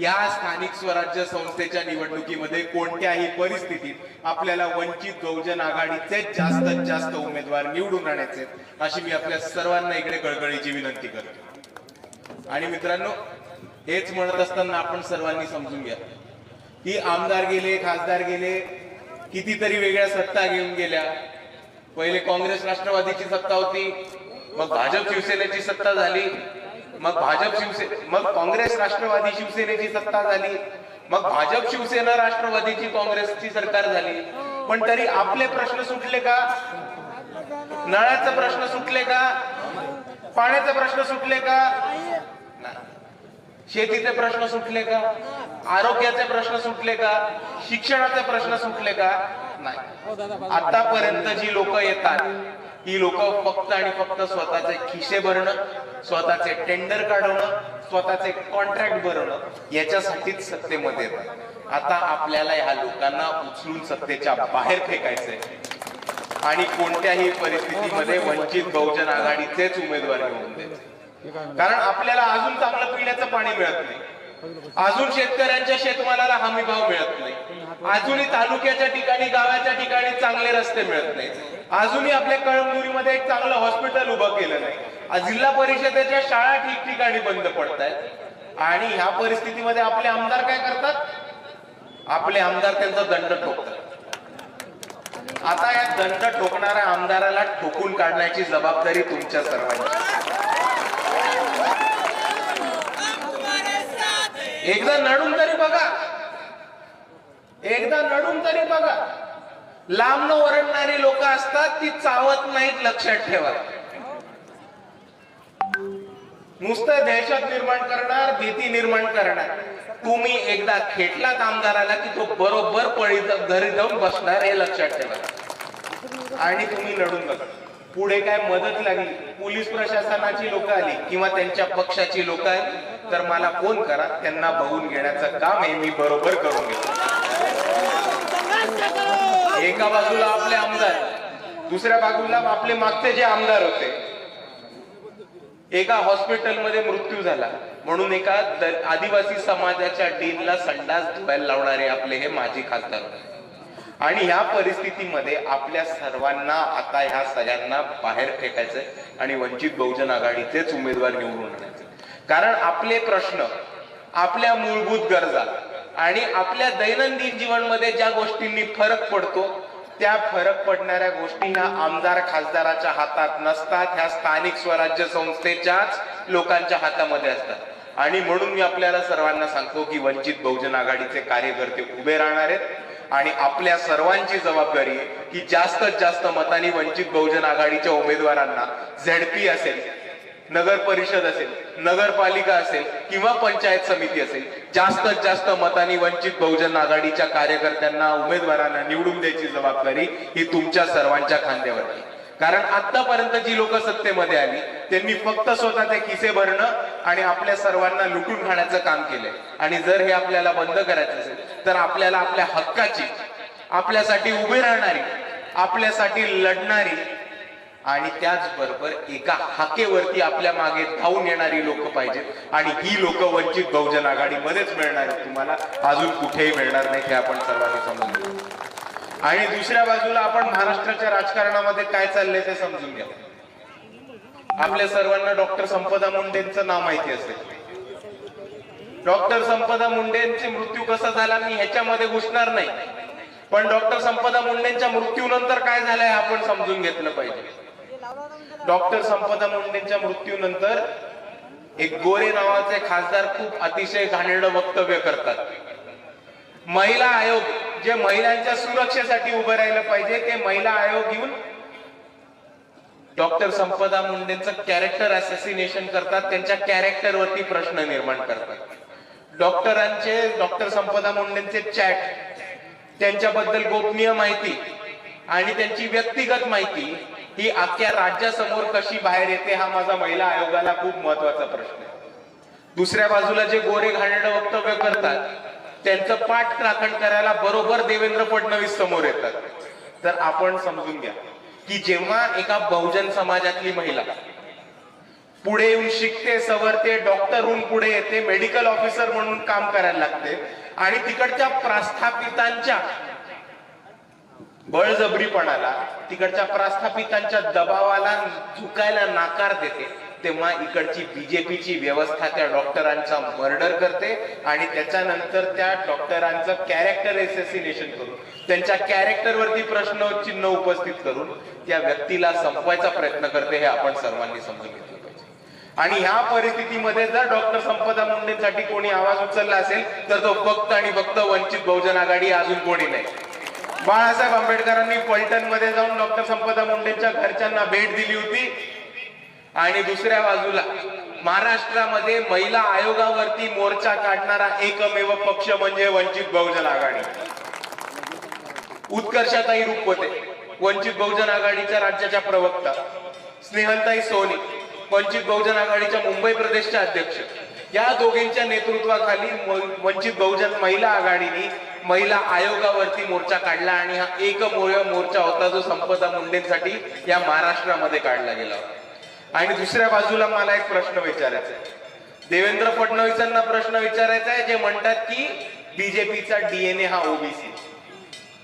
या स्थानिक स्वराज्य संस्थेच्या निवडणुकीमध्ये कोणत्याही परिस्थितीत आपल्याला वंचित बहुजन आघाडीचे जास्तीत जास्त उमेदवार निवडून आणायचे अशी मी आपल्या सर्वांना इकडे कळकळीची विनंती करतो. आणि मित्रांनो हेच म्हणत असताना आपण सर्वांनी समजून घ्या. की आमदार गेले खासदार गेले कितीतरी वेगळ्या सत्ता घेऊन गेल्या. पहिले काँग्रेस राष्ट्रवादीची सत्ता होती मग भाजप शिवसेनेची सत्ता झाली. मग भाजप शिवसेने मग काँग्रेस राष्ट्रवादी शिवसेनेची सत्ता झाली. मग भाजप शिवसेना राष्ट्रवादीची काँग्रेसची सरकार झाली. पण तरी आपले प्रश्न सुटले का? नळाचे प्रश्न सुटले का? पाण्याचे प्रश्न सुटले का? नाही. शेतीचे प्रश्न सुटले का? आरोग्याचे प्रश्न सुटले का? शिक्षणाचे प्रश्न सुटले का? नाही. आतापर्यंत जी लोक येतात ही लोक फक्त आणि फक्त स्वतःचे खिसे भरणं स्वतःचे टेंडर काढवणं स्वतःचे कॉन्ट्रॅक्ट भरणं याच्यासाठीच सत्तेमध्ये येतात. आता आपल्याला ह्या लोकांना उचलून सत्तेच्या बाहेर फेकायचंय. आणि कोणत्याही परिस्थितीमध्ये वंचित बहुजन आघाडीचेच उमेदवार घेऊन द्यायचे. कारण आपल्याला अजून चांगलं पिण्याचं पाणी मिळत नाही. अजून शेतकऱ्यांच्या शेतमालाला हमी भाव मिळत नाही. अजूनही तालुक्याच्या ठिकाणी गावाच्या ठिकाणी चांगले रस्ते मिळत नाही अजूनही आपल्या कळमनुरीमध्ये एक चांगलं हॉस्पिटल उभं केलं नाही जिल्हा परिषदेच्या शाळा ठिकठिकाणी बंद पडत आणि ह्या परिस्थितीमध्ये आपले आमदार काय करतात? आपले आमदार त्यांचा दंड ठोकतात. आता या दंड ठोकणाऱ्या आमदाराला ठोकून काढण्याची जबाबदारी तुमच्या सर्वांची. एकदा नडून तरी बघा. एकदा नडून तरी बघा. लांब ओरडणारी लोक असतात ती चावत नाहीत लक्षात ठेवा. नुसतं दहशत निर्माण करणार भीती निर्माण करणार. तुम्ही एकदा खेटलात आमदाराला की तो बरोबर पळी घरी जाऊन बसणार हे लक्षात ठेवा. आणि तुम्ही लढून बघा. पुढे काय मदत लागली? पोलीस प्रशासनाची लोक आली किंवा त्यांच्या पक्षाची लोक आली? तर मला फोन करा त्यांना बघून घेण्याचं काम हे मी बरोबर करून घेतो. एका बाजूला आपले आमदार दुसऱ्या बाजूला आपले मागचे जे आमदार होते. एका हॉस्पिटलमध्ये मृत्यू झाला. म्हणून एका आदिवासी समाजाच्या टीमला संडास धुवायला लावणारे आपले हे माजी खासदार होते. आणि ह्या परिस्थितीमध्ये आपल्या सर्वांना आता ह्या सगळ्यांना बाहेर फेकायचंय आणि वंचित बहुजन आघाडीचेच उमेदवार निवडून आणायचे कारण आपले प्रश्न आपल्या मूलभूत गरजा आणि आपल्या दैनंदिन जीवनमध्ये ज्या गोष्टींनी फरक पडतो त्या फरक पडणाऱ्या गोष्टींना आमदार खासदाराच्या हातात नसतात. ह्या स्थानिक स्वराज्य संस्थेच्याच लोकांच्या हातामध्ये असतात. आणि म्हणून मी आपल्याला सर्वांना सांगतो की वंचित बहुजन आघाडीचे कार्यकर्ते उभे राहणार आहेत. आणि आपल्या सर्वांची जबाबदारी की जास्तीत जास्त मतांनी वंचित बहुजन आघाडीच्या उमेदवारांना झेडपी असेल. नगर परिषद असेल नगरपालिका असेल किंवा पंचायत समिती असेल जास्तीत जास्त मतांनी वंचित बहुजन आघाडीच्या कार्यकर्त्यांना उमेदवारांना निवडून द्यायची जबाबदारी ही तुमच्या सर्वांच्या खांद्यावर आहे. कारण आतापर्यंत जी लोक सत्तेमध्ये आली त्यांनी फक्त स्वतःचे खिसे भरणं आणि आपल्या सर्वांना लुटून खाण्याचं काम केलंय. आणि जर हे आपल्याला बंद करायचं असेल तर आपल्याला आपल्या हक्काची आपल्यासाठी उभी राहणारी आपल्यासाठी लढणारी आणि त्याचबरोबर एका हाकेवरती आपल्या मागे धावून येणारी लोक पाहिजेत. आणि ही लोक वंचित बहुजन आघाडीमध्येच मिळणार आहेत. तुम्हाला अजून कुठेही मिळणार नाही हे आपण सर्वांनी समजून घेऊ आणि दुसऱ्या बाजूला आपण महाराष्ट्राच्या राजकारणामध्ये काय चाललंय ते समजून घ्या. आपल्या सर्वांना डॉक्टर संपदा मुंडेंचं नाव माहिती असेल. डॉक्टर संपदा मुंडेंचे मृत्यू कसा झाला मी ह्याच्यामध्ये घुसणार नाही. पण डॉक्टर संपदा मुंडेंच्या मृत्यूनंतर काय झालंय हे आपण समजून घेतलं पाहिजे. डॉक्टर संपदा मुंडेंच्या मृत्यूनंतर एक गोरे नावाचे खासदार खूप अतिशय घाणेरडं वक्तव्य करतात. महिला आयोग जे महिलांच्या सुरक्षेसाठी उभं राहिलं पाहिजे ते महिला आयोग घेऊन डॉक्टर संपदा मुंडेंचं कॅरेक्टर असॅसिनेशन करतात त्यांच्या कॅरेक्टरवरती प्रश्न निर्माण करतात. डॉक्टरांचे डॉक्टर संपदा मुंडेंचे चॅट त्यांच्याबद्दल गोपनीय माहिती आणि त्यांची व्यक्तिगत माहिती ही अख्ख्या राज्यासमोर कशी बाहेर येते हा माझा महिला आयोगाला खूप महत्त्वाचा प्रश्न आहे. दुसऱ्या बाजूला जे गोरे घाणेरडं वक्तव्य करतात त्यांचं पाठ राखण करायला बरोबर देवेंद्र फडणवीस समोर येतात. तर आपण समजून घ्या की जेव्हा एका बहुजन समाजातली महिला पुढे येऊन शिकते सवरते डॉक्टर होऊन पुढे येते मेडिकल ऑफिसर म्हणून काम करायला लागते आणि तिकडच्या प्रस्थापितांच्या बळजबरीपणाला तिकडच्या प्रस्थापितांच्या दबावाला झुकायला नाकार देते तेव्हा इकडची बीजेपीची व्यवस्था त्या डॉक्टरांचा मर्डर करते आणि त्याच्यानंतर त्या डॉक्टरांचं कॅरेक्टर एसेसिनेशन करून त्यांच्या कॅरेक्टरवरती प्रश्न चिन्ह उपस्थित करून त्या व्यक्तीला संपवायचा प्रयत्न करते हे आपण सर्वांनी समजून घेतलं पाहिजे. आणि ह्या परिस्थितीमध्ये जर डॉक्टर संपदा मुंडेंसाठी कोणी आवाज उचलला असेल तर तो फक्त आणि फक्त वंचित बहुजन आघाडी अजून कोणी नाही. बाळासाहेब आंबेडकरांनी पलटणमध्ये जाऊन डॉक्टर संपदा मुंडेंच्या घरच्यांना भेट दिली होती. आणि दुसऱ्या बाजूला महाराष्ट्रामध्ये महिला आयोगावरती मोर्चा काढणारा एकमेव पक्ष म्हणजे वंचित बहुजन आघाडी. उत्कर्षाताई होते वंचित बहुजन आघाडीच्या राज्याच्या प्रवक्ता. स्नेहलताई सोनी वंचित बहुजन आघाडीच्या मुंबई प्रदेशच्या अध्यक्ष. या दोघींच्या नेतृत्वाखाली वंचित बहुजन महिला आघाडीने महिला आयोगावरती मोर्चा काढला आणि हा एकमेव मोर्चा होता जो संपदा मुंडेंसाठी या महाराष्ट्रामध्ये काढला गेला आणि दुसऱ्या बाजूला मला एक प्रश्न विचारायचा आहे. देवेंद्र फडणवीसांना प्रश्न विचारायचा आहे जे म्हणतात की बीजेपीचा डीएनए हा ओबीसी.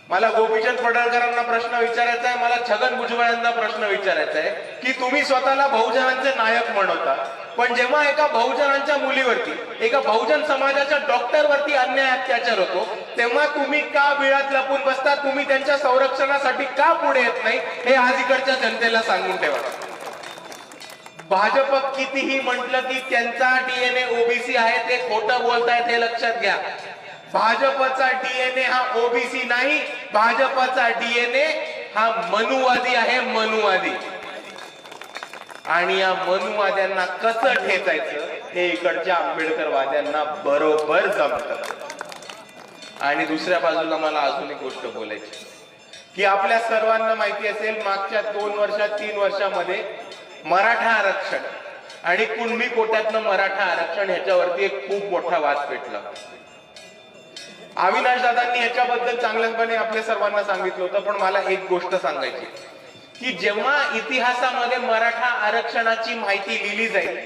मला गोपीचंद पडळकरांना प्रश्न विचारायचा आहे मला छगन भुजबळांना प्रश्न विचारायचा आहे की तुम्ही स्वतःला बहुजनांचे नायक म्हणवता पण जेव्हा एका बहुजनांच्या मुलीवरती एका बहुजन समाजाच्या डॉक्टरवरती अन्याय अत्याचार होतो तेव्हा तुम्ही का विळात लपून बसता? तुम्ही त्यांच्या संरक्षणासाठी का पुढे येत नाही? हे आज इकडच्या जनतेला सांगून ठेवा. भाजप कितीही म्हटलं की त्यांचा डीएनए ओबीसी आहे ते खोटं बोलतायत हे लक्षात घ्या. भाजपचा डीएनए हा ओबीसी नाही भाजपचा डीएनए हा मनुवादी आहे मनुवादी. आणि या मनुवाद्यांना कसं ठेचायचं हे इकडच्या आंबेडकरवाद्यांना बरोबर जमत. आणि दुसऱ्या बाजूला मला अजून एक गोष्ट बोलायची की आपल्या सर्वांना माहिती असेल मागच्या दोन वर्षात तीन वर्षामध्ये मराठा आरक्षण आणि कुणबी कोट्यातनं मराठा आरक्षण ह्याच्यावरती एक खूप मोठा वाद पेटला. अविनाश दादांनी ह्याच्याबद्दल चांगल्यापणे आपल्या सर्वांना सांगितलं होतं पण मला एक गोष्ट सांगायची की जेव्हा इतिहासामध्ये मराठा आरक्षणाची माहिती लिहिली जाईल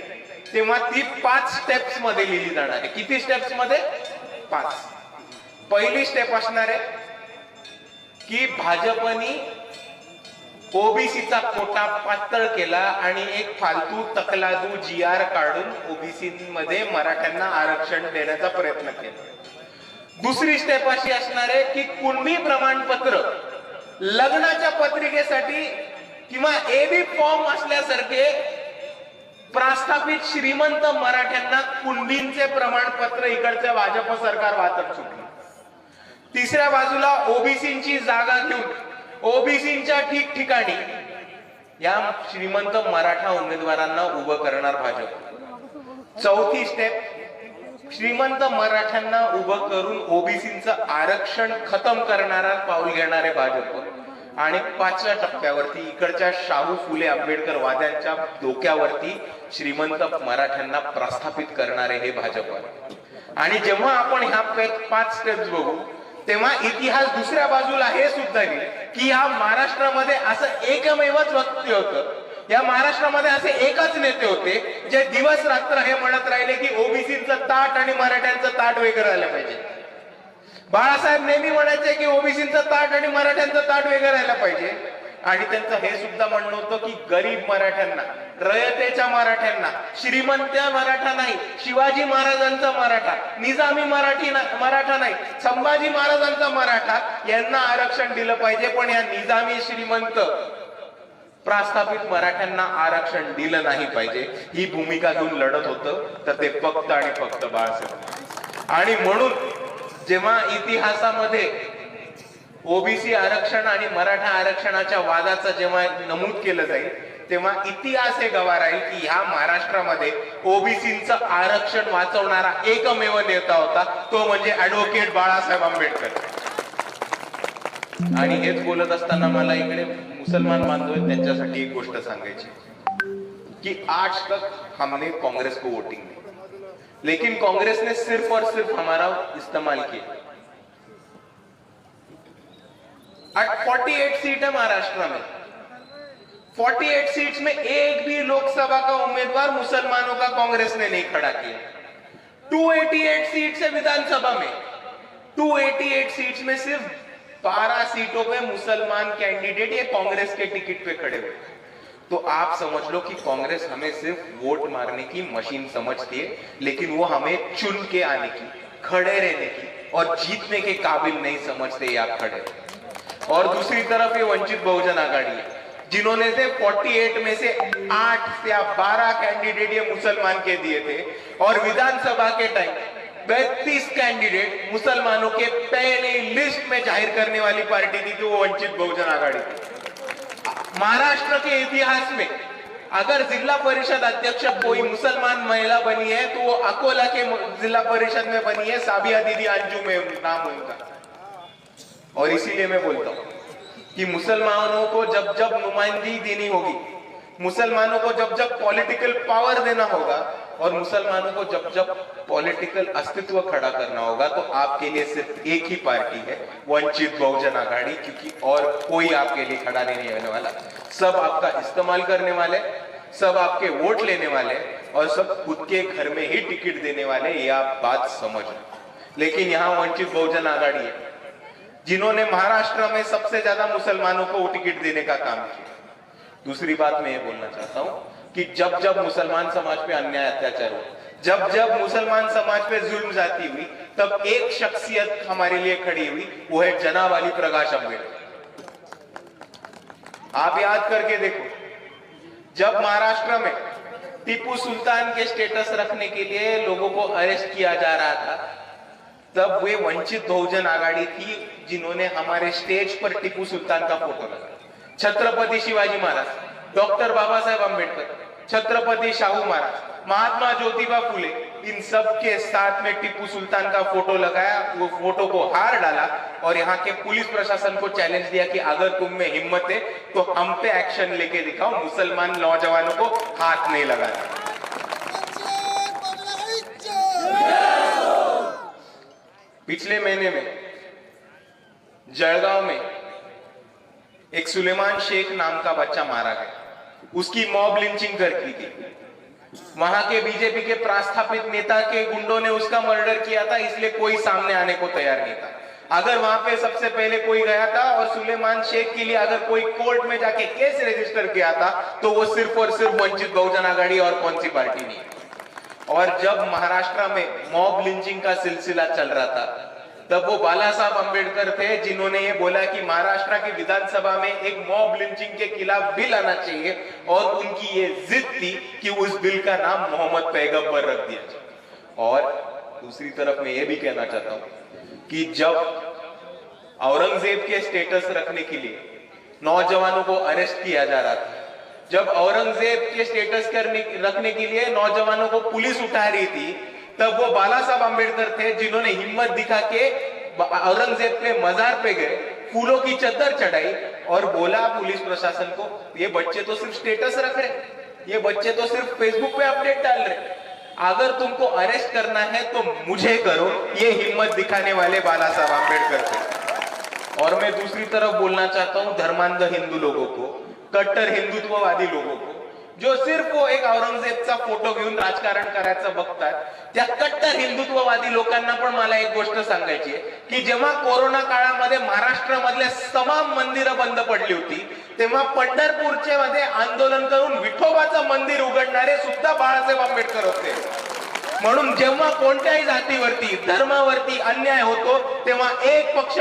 तेव्हा ती पाच स्टेप्समध्ये लिहिली जाणार आहे. किती स्टेप्समध्ये? पाच. पहिली स्टेप असणार आहे की भाजपनी ओबीसीचा कोटा पातळ केला आणि एक फालतू तकलादू जी आर काढून ओबीसी मध्ये मराठ्यांना आरक्षण देण्याचा प्रयत्न केला. दुसरी स्टेप अशी असणार आहे की कुणबी प्रमाणपत्र लग्नाच्या पत्रिकेसाठी किंवा एबी फॉर्म असल्यासारखे प्रस्थापित श्रीमंत मराठ्यांना कुंडींचे प्रमाणपत्र इकडचे भाजप सरकार वाटप सुटले. तिसऱ्या बाजूला ओबीसीची जागा घेऊन ओबीसीच्या ठिकठिकाणी या श्रीमंत मराठा उमेदवारांना उभं करणार भाजप. चौथी स्टेप श्रीमंत मराठ्यांना उभं करून ओबीसीचं आरक्षण खतम करणारा पाऊल घेणारे भाजप. आणि पाचव्या टप्प्यावरती इकडच्या शाहू फुले आंबेडकर वाद्यांच्या डोक्यावरती श्रीमंत मराठ्यांना प्रस्थापित करणारे हे भाजप. आणि जेव्हा आपण ह्या पाच स्टेप्स बघू तेव्हा इतिहास दुसऱ्या बाजूला हे सुद्धा की या महाराष्ट्रामध्ये असं एकमेवच व्यक्ती होतं. या महाराष्ट्रामध्ये असे एकच नेते होते जे दिवस रात्र हे म्हणत राहिले की ओबीसीचं ताट आणि मराठ्यांचं ताट वेगळं राहिलं पाहिजे. बाळासाहेब नेहमी म्हणायचे की ओबीसीचं ताट आणि मराठ्यांचं ताट वेगळं राहिलं पाहिजे. आणि त्यांचं हे सुद्धा म्हणणं होतं की गरीब मराठ्यांना रयतेच्या मराठ्यांना श्रीमंत मराठा नाही शिवाजी महाराजांचा मराठा निजामी मराठी ना- मराठा नाही संभाजी महाराजांचा मराठा यांना आरक्षण दिलं पाहिजे. पण या निजामी श्रीमंत प्रस्थापित मराठ्यांना आरक्षण दिलं नाही पाहिजे. ही भूमिका घेऊन लढत होतं तर ते फक्त आणि फक्त बाळासाहेब आणि म्हणून जेव्हा इतिहासामध्ये ओबीसी आरक्षण आणि मराठा आरक्षणाच्या वादाचं जेव्हा नमूद केलं जाईल तेव्हा इतिहास हे गवा राहील की ह्या महाराष्ट्रामध्ये ओबीसीचं आरक्षण वाचवणारा एकमेव नेता होता तो म्हणजे ऍडव्होकेट बाळासाहेब आंबेडकर. आणि हेच बोलत असताना मला इकडे मुसलमान बांधव आहेत, त्यांच्यासाठी एक गोष्ट सांगायची. कि आज तक हमने कांग्रेस को वोटिंग दी लेकिन कांग्रेस ने सिर्फ और सिर्फ हमारा इस्तेमाल किया. आज 48 सीट है महाराष्ट्र में. 48 सीट्स में एक भी लोकसभा का उम्मीदवार मुसलमानों का कांग्रेस ने नहीं खड़ा किया. 288 सीट्स है विधानसभा में. 288 सीट्स में सिर्फ 12 सीटों पे मुसलमान कैंडिडेट ये कांग्रेस के टिकट पे खड़े हुए। तो आप समझ लो कि कांग्रेस हमें सिर्फ़ वोट मारने की मशीन समझती है, लेकिन वो हमें चुन के आने की, खड़े रहने की और जीतने के काबिल नहीं समझते आप खड़े और दूसरी तरफ़ ये वंचित बहुजन आघाड़ी है, जिन्होंने से 48 में से 8 या 12 कैंडिडेट ये मुसलमान के दिए थे और विधानसभा के टाइम 32 कैंडिडेट मुसलमानों के पहले लिस्ट में ज़ाहिर करने वाली पार्टी थी, जो वंचित बहुजन आघाड़ी थी। महाराष्ट्र के इतिहास में अगर जिला परिषद अध्यक्ष कोई मुसलमान महिला बनी है तो वो अकोला के जिला परिषद में बनी है, साबिया दीदी अंजू में नाम उनका। और इसीलिए मैं बोलता हूँ कि मुसलमानों को जब जब नुमाइंदगी देनी होगी मुसलमानों को जब जब पॉलिटिकल पावर देना होगा और मुसलमानों को जब जब पॉलिटिकल अस्तित्व खड़ा करना होगा तो आपके लिए सिर्फ़ एक ही पार्टी है, वंचित बहुजन आघाड़ी, क्योंकि और कोई आपके लिए खड़ा नहीं होने वाला। सब आपका इस्तेमाल करने वाले, सब आपके वोट लेने वाले और सब खुद के घर में ही टिकट देने वाले, ये आप बात समझ लेकिन यहाँ वंचित बहुजन आघाड़ी है, जिन्होंने महाराष्ट्र में सबसे ज़्यादा मुसलमानों को टिकट देने का काम किया। दूसरी बात मैं ये बोलना चाहता हूँ कि जब जब मुसलमान समाज पे अन्याय, अत्याचार हुआ, जब जब मुसलमान समाज पे जुल्म जाती हुई, तब एक शख्सियत हमारे लिए खड़ी हुई, वो है जनाब अली प्रकाश अंबेडकर आप याद करके देखो, जब महाराष्ट्र में टीपू सुल्तान के स्टेटस रखने के लिए लोगों को अरेस्ट किया जा रहा था, तब वे वंचित बहुजन आघाड़ी थी जिन्होंने हमारे स्टेज पर टीपू सुल्तान का फ़ोटो लगाया। छत्रपति शिवाजी महाराज, डॉक्टर बाबा साहेब अंबेडकर छत्रपति शाहू महाराज, महात्मा ज्योतिबा फुले, इन सब के साथ में टीपू सुल्तान का फ़ोटो लगाया, वो फ़ोटो को हार डाला और यहाँ के पुलिस प्रशासन को चैलेंज दिया कि अगर तुम में हिम्मत है तो हम पे एक्शन लेके दिखाओ, मुसलमान नौजवानों को हाथ नहीं लगाना। पिछले महीने में जलगांव में एक सुलेमान शेख नाम का बच्चा मारा गया। उसकी मॉब लिंचिंग कर की थी वहाँ के बीजेपी के प्रास्थापित नेता के गुंडों ने उसका मर्डर किया था, इसलिए कोई सामने आने को तैयार नहीं था। अगर वहाँ पे सबसे पहले कोई गया था और सुलेमान शेख के लिए अगर कोई कोर्ट में जाके केस रजिस्टर किया था तो वो सिर्फ़ और सिर्फ़ वंचित बहुजन आघाड़ी और कौन सी पार्टी नहीं। और जब महाराष्ट्र में मॉब लिंचिंग का सिलसिला चल रहा था तब वो बाला साहब अंबेडकर थे, जिन्होंने ये बोला कि महाराष्ट्र की विधानसभा में एक मॉब लिंचिंग के खिलाफ बिल आना चाहिए और उनकी ये जिद थी कि उस बिल का नाम मोहम्मद पैगंबर रख दिया जाए। और दूसरी तरफ़ मैं ये भी कहना चाहता हूँ कि जब औरंगज़ेब के स्टेटस रखने के लिए नौजवानों को अरेस्ट किया जा रहा था, जब औरंगज़ेब के स्टेटस करने, रखने के लिए नौजवानों को पुलिस उठा रही थी तब वो बाला साहब अम्बेडकर थे जिन्होंने हिम्मत दिखा के औरंगजेब के मजार पे गए फूलों की चद्दर चढ़ाई और बोला पुलिस प्रशासन को ये बच्चे तो सिर्फ स्टेटस रख रहे ये बच्चे तो सिर्फ फेसबुक पे अपडेट डाल रहे अगर तुमको अरेस्ट करना है तो मुझे करो। ये हिम्मत दिखाने वाले बाला साहब अम्बेडकर थे। और मैं दूसरी तरफ बोलना चाहता हूं धर्मांध हिंदू लोगों को कट्टर हिंदुत्ववादी लोगों को जो सिर्फ एक औरंगजेबचा फोटो घेऊन राजकारण करायचं बघतात त्या कट्टर हिंदुत्ववादी लोकांना पण मला एक गोष्ट सांगायची आहे की जेव्हा कोरोना काळामध्ये महाराष्ट्रामधल्या तमाम मंदिरं बंद पडली होती तेव्हा पंढरपूरचे मध्ये आंदोलन करून विठोबाचं मंदिर उघडणारे सुद्धा बाळासाहेब आंबेडकर होते. म्हणून जेव्हा कोणत्याही जातीवरती धर्मावरती अन्याय होतो तेव्हा एक पक्ष